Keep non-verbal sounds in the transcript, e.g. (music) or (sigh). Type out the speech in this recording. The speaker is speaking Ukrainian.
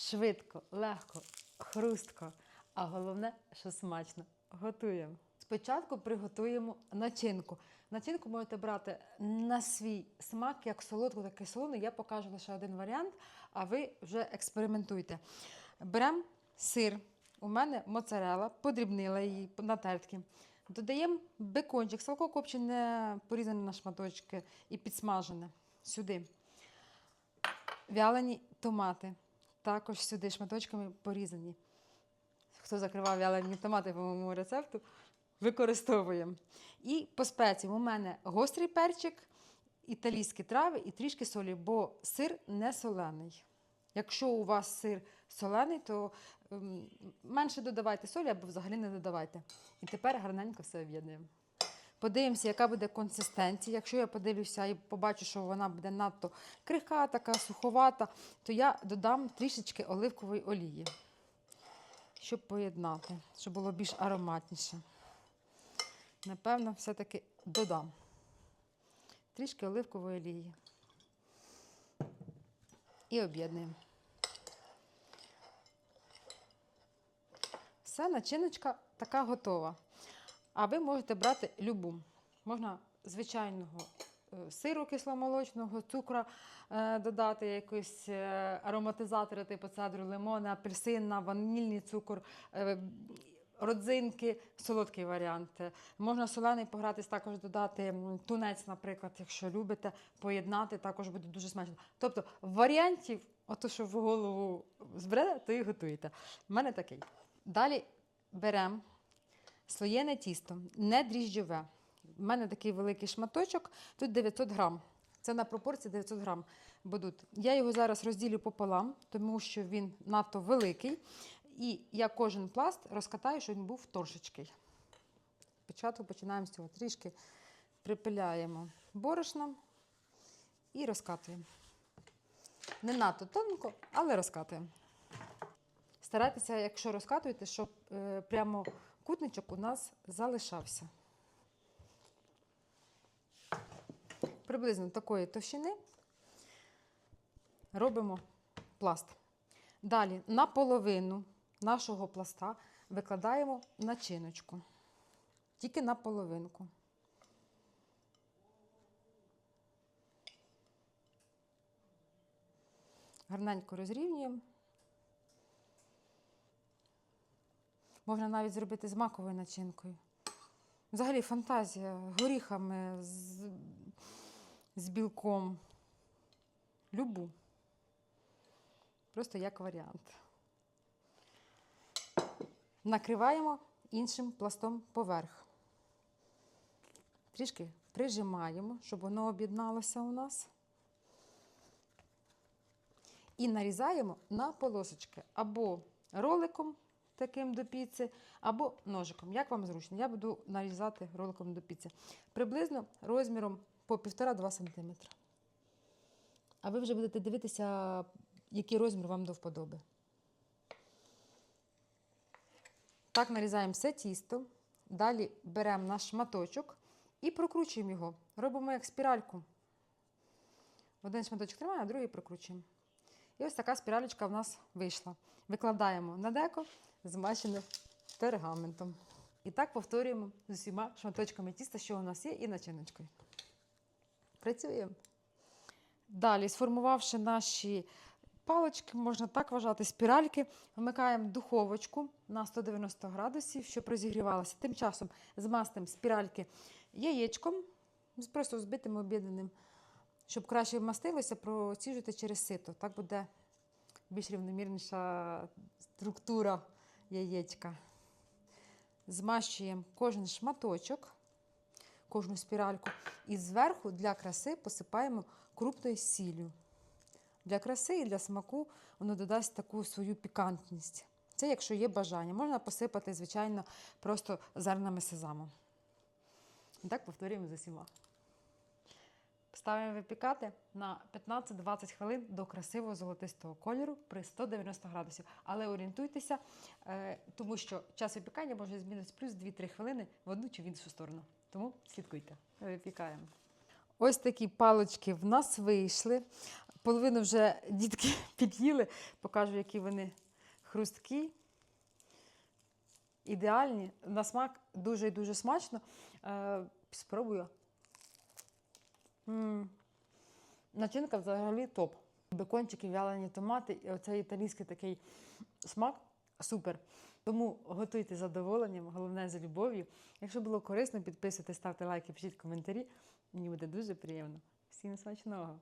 швидко, легко, хрустко, а головне, що смачно. Готуємо. Спочатку приготуємо начинку. Начинку можете брати на свій смак, як солодку, так і солону. Я покажу лише один варіант, а ви вже експериментуйте. Беремо сир. У мене моцарела, подрібнила її на тертки. Додаємо бекончик, салко копчене, порізане на шматочки і підсмажене сюди. Вялені томати, також сюди шматочками порізані. Хто закривав вялені томати по моєму рецепту, використовуємо. І по спеціям у мене гострий перчик, італійські трави і трішки солі, бо сир не солений. Якщо у вас сир солений, то ем, менше додавайте солі або взагалі не додавайте. І тепер гарненько все об'єднуємо. Подивимося, яка буде консистенція. Якщо я подивлюся і побачу, що вона буде надто крихка, така суховата, то я додам трішечки оливкової олії, щоб поєднати, щоб було більш ароматніше. Напевно, все-таки додам трішки оливкової олії. І об'єднуємо. Все, начиночка така готова. А ви можете брати любу. Можна звичайного е, сиру кисломолочного, цукру е, додати, якийсь е, ароматизатори, типу цедру, лимона, апельсина, ванільний цукор, родзинки, солодкий варіант. Можна солений погратись, також додати тунець, наприклад, якщо любите, поєднати, також буде дуже смачно. Тобто варіантів, ото що в голову збере, то і готуєте. У мене такий. Далі беремо слоєне тісто, не дріжджове. У мене такий великий шматочок, тут 900 грам. Це на пропорції 900 грам будуть. Я його зараз розділю пополам, тому що він надто великий. І я кожен пласт розкатаю, щоб він був торшечкий. Спочатку починаємо з цього. Трішки припиляємо борошном і розкатуємо. Не надто тонко, але розкатуємо. Старайтеся, якщо розкатуєте, щоб е, прямо кутничок у нас залишався. Приблизно такої товщини робимо пласт. Далі на половину нашого пласта викладаємо начиночку. Тільки на половинку. Гарненько розрівнюємо. Можна навіть зробити з маковою начинкою. Взагалі фантазія горіхами, з, з білком. Любу. Просто як варіант. Накриваємо іншим пластом поверх. Трішки прижимаємо, щоб воно об'єдналося у нас. І нарізаємо на полосочки або роликом таким до піци, або ножиком. Як вам зручно? Я буду нарізати роликом до піци. Приблизно розміром по 1,5-2 см. А ви вже будете дивитися, який розмір вам до вподоби. Так нарізаємо все тісто. Далі беремо наш шматочок і прокручуємо його. Робимо як спіральку. Один шматочок тримаємо, а другий прокручуємо. І ось така спіралечка в нас вийшла. Викладаємо на деко, змащене пергаментом. І так повторюємо з усіма шматочками тіста, що у нас є, і начиночкою. Працюємо. Далі, сформувавши наші палички, можна так вважати, спіральки, вмикаємо духовочку на 190 градусів, щоб розігрівалося. Тим часом змастимо спіральки яєчком, просто збитим об'єднаним, щоб краще вмастилося, проціжуйте через сито. Так буде більш рівномірніша структура яєчка. Змащуємо кожен шматочок, кожну спіральку. І зверху для краси посипаємо крупною сіллю. Для краси і для смаку воно додасть таку свою пікантність. Це якщо є бажання. Можна посипати, звичайно, просто зернами сезаму. Так повторюємо з усіма. Ставимо випікати на 15-20 хвилин до красивого золотистого кольору при 190 градусів. Але орієнтуйтеся, е, тому що час випікання може змінитися плюс 2-3 хвилини в одну чи в іншу сторону. Тому слідкуйте. Випікаємо. Ось такі палички в нас вийшли. Половину вже дітки (laughs) під'їли, покажу, які вони хрусткі. Ідеальні. На смак дуже і дуже смачно. Е, спробую. м Начинка взагалі топ. Бекончики, вялені томати, і оцей італійський такий смак супер. Тому готуйте з задоволенням, головне з любов'ю. Якщо було корисно, підписуйтесь, ставте лайки, пишіть коментарі. Мені буде дуже приємно. Всім смачного!